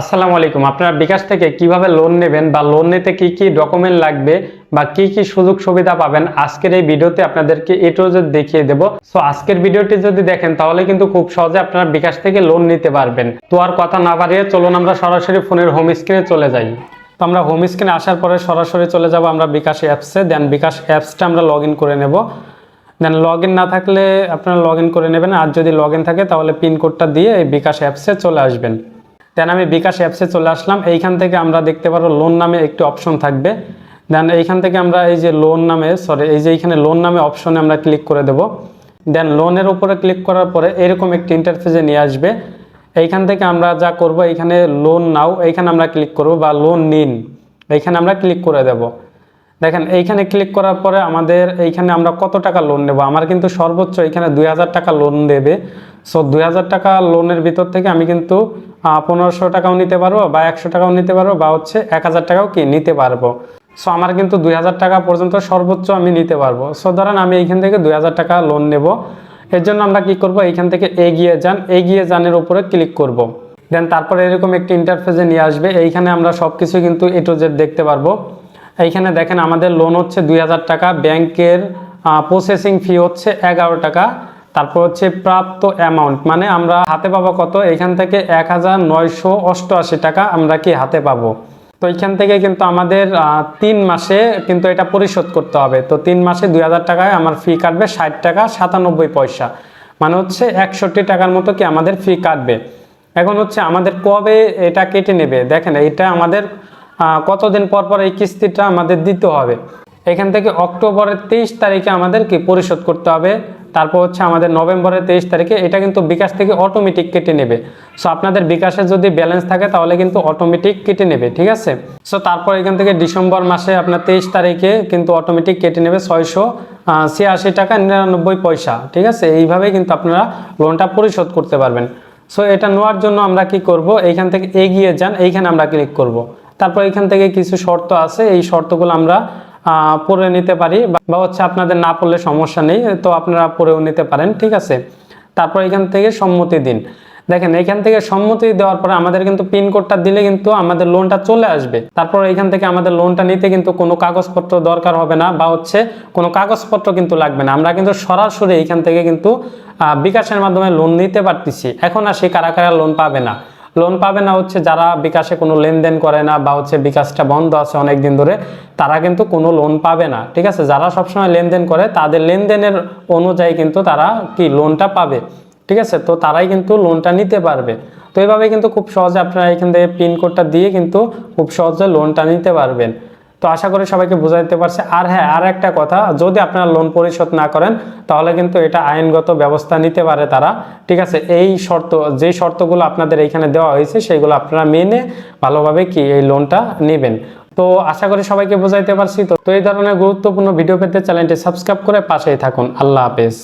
আসসালামু আলাইকুম। আপনারা বিকাশ থেকে কীভাবে লোন নেবেন বা লোন নিতে কি কি ডকুমেন্ট লাগবে বা কি কি সুযোগ সুবিধা পাবেন, আজকের এই ভিডিওতে আপনাদেরকে এ টু জেড দেখিয়ে দেব। সো আজকের ভিডিওটি যদি দেখেন, তাহলে কিন্তু খুব সহজে আপনারা বিকাশ থেকে লোন নিতে পারবেন। তো আর কথা না বাড়িয়ে চলুন আমরা সরাসরি ফোনের হোম স্ক্রিনে চলে যাই। তো আমরা হোম স্ক্রিনে আসার পরে সরাসরি চলে যাব আমরা বিকাশ অ্যাপসে দেন বিকাশ অ্যাপসটা আমরা লগ করে নেব। দেন লগ না থাকলে আপনারা লগ করে নেবেন। আর যদি লগ থাকে, তাহলে পিন কোডটা দিয়ে এই বিকাশ অ্যাপসে চলে আসবেন। দেন আমি বিকাশ অ্যাপসে চলে আসলাম। এইখান থেকে আমরা দেখতে পারব লোন নামে একটি অপশন থাকবে। দেন এইখান থেকে আমরা এই যে লোন নামে সরি এই যে এইখানে লোন নামে অপশনে আমরা ক্লিক করে দেব। দেন লোনের উপরে ক্লিক করার পরে এরকম একটি ইন্টারফেসে নিয়ে আসবে। এইখান থেকে আমরা যা করব, এইখানে লোন নাও এইখানে আমরা ক্লিক করব বা লোন নিন। এইখানে আমরা ক্লিক করে দেব। দেখেন, এইখানে ক্লিক করার পরে আমাদের এইখানে আমরা কত টাকা লোন নেব? আমার কিন্তু সর্বোচ্চ এখানে দুই হাজার টাকা লোন দেবে। সো দুই হাজার টাকা লোনের ভিতর থেকে আমি কিন্তু পনেরোশো টাকাও নিতে পারব বা একশো টাকাও নিতে পারব বা হচ্ছে এক হাজার টাকাও কি নিতে পারব। সো আমার কিন্তু দুই হাজার টাকা পর্যন্ত সর্বোচ্চ আমি নিতে পারব। সো ধরেন আমি এইখান থেকে দুই হাজার টাকা লোন নেব। এর জন্য আমরা কি করব? এইখান থেকে এগিয়ে যান। এগিয়ে যানের উপরে ক্লিক করব। দেন তারপরে এরকম একটি ইন্টারফেসে নিয়ে আসবে। এইখানে আমরা সব কিছু কিন্তু এ টু জেড দেখতে পারব। এইখানে দেখেন আমাদের লোন হচ্ছে দুই হাজার টাকা। ব্যাংকের প্রসেসিং ফি হচ্ছে এগারো টাকা। তারপর হচ্ছে প্রাপ্ত অ্যামাউন্ট মানে আমরা হাতে পাবো কত? এখান থেকে এক হাজার নয়শো অষ্টআশি টাকা আমরা কি হাতে পাবো? তো এইখান থেকে কিন্তু আমাদের তিন মাসে কিন্তু এটা পরিশোধ করতে হবে। তো তিন মাসে দুই হাজার টাকায় আমার ফি কাটবে ষাট টাকা সাতানব্বই পয়সা। মানে হচ্ছে একষট্টি টাকার মতো কি আমাদের ফি কাটবে। এখন হচ্ছে আমাদের কবে এটা কেটে নেবে? দেখেন এটা আমাদের কতদিন পর পর এই কিস্তিটা আমাদের দিতে হবে। এখান থেকে অক্টোবরের তেইশ তারিখে আমাদের কি পরিশোধ করতে হবে? তারপর হচ্ছে আমাদের নভেম্বরের তেইশ তারিখে এটা কিন্তু বিকাশ থেকে অটোমেটিক কেটে নেবে। সো আপনাদের বিকাশে যদি ব্যালেন্স থাকে, তাহলে কিন্তু অটোমেটিক কেটে নেবে, ঠিক আছে? সো তারপর এখান থেকে ডিসেম্বর মাসে আপনার তেইশ তারিখে কিন্তু অটোমেটিক কেটে নেবে ছয়শো ছিয়াশি টাকা নিরানব্বই পয়সা, ঠিক আছে? এইভাবেই কিন্তু আপনারা লোনটা পরিশোধ করতে পারবেন। সো এটা নেওয়ার জন্য আমরা কি করব? এইখান থেকে এগিয়ে যান, এইখানে আমরা ক্লিক করব। তারপর এখান থেকে কিছু শর্ত আছে, এই শর্তগুলো আমরা পড়ে নিতে পারি বা- হচ্ছে আপনাদের না পড়লে সমস্যা নেই, তো আপনারা পড়েও নিতে পারেন, ঠিক আছে? তারপর এখান থেকে সম্মতি দিন। দেখেন, এখান থেকে সম্মতি দেওয়ার পরে আমাদের কিন্তু পিন কোডটা দিলে কিন্তু আমাদের লোনটা চলে আসবে। তারপর এখান থেকে আমাদের লোনটা নিতে কিন্তু কোনো কাগজপত্র দরকার হবে না বা হচ্ছে কোনো কাগজপত্র কিন্তু লাগবে না। আমরা কিন্তু সরাসরি এখান থেকে কিন্তু বিকাশের মাধ্যমে লোন নিতে পারতেছি। এখন আর সে কারা কারা লোন পাবে না। লোন পাবে না হচ্ছে যারা বিকাশে কোনো লেনদেন করে না বা হচ্ছে বিকাশটা বন্ধ আছে অনেক দিন ধরে, তারা কিন্তু কোনো লোন পাবে না, ঠিক আছে? যারা সবসময় লেনদেন করে, তাদের লেনদেনের অনুযায়ী কিন্তু তারা কি লোনটা পাবে, ঠিক আছে? তো তারাই কিন্তু লোনটা নিতে পারবে। তো এভাবে কিন্তু খুব সহজে আপনারা এখান থেকে পিন কোডটা দিয়ে কিন্তু খুব সহজে লোনটা নিতে পারবেন। তো আশা করি সবাইকে বোঝাতে পারছে। আর হ্যাঁ আর একটা কথা, যদি আপনারা লোন পরিশোধ না করেন, তাহলে কিন্তু এটা আইনগত ব্যবস্থা নিতে পারে তারা। ঠিক আছে, এই শর্ত, যে শর্তগুলো আপনাদের এইখানে দেওয়া হয়েছে, সেইগুলো আপনারা মেনে ভালোভাবে কি এই লোনটা নেবেন। তো আশা করি সবাইকে বোঝাইতে পারছি। তো তো এই ধরনের গুরুত্বপূর্ণ ভিডিও পেতে চ্যানেলটি সাবস্ক্রাইব করে পাশেই থাকুন। আল্লাহ হাফেজ।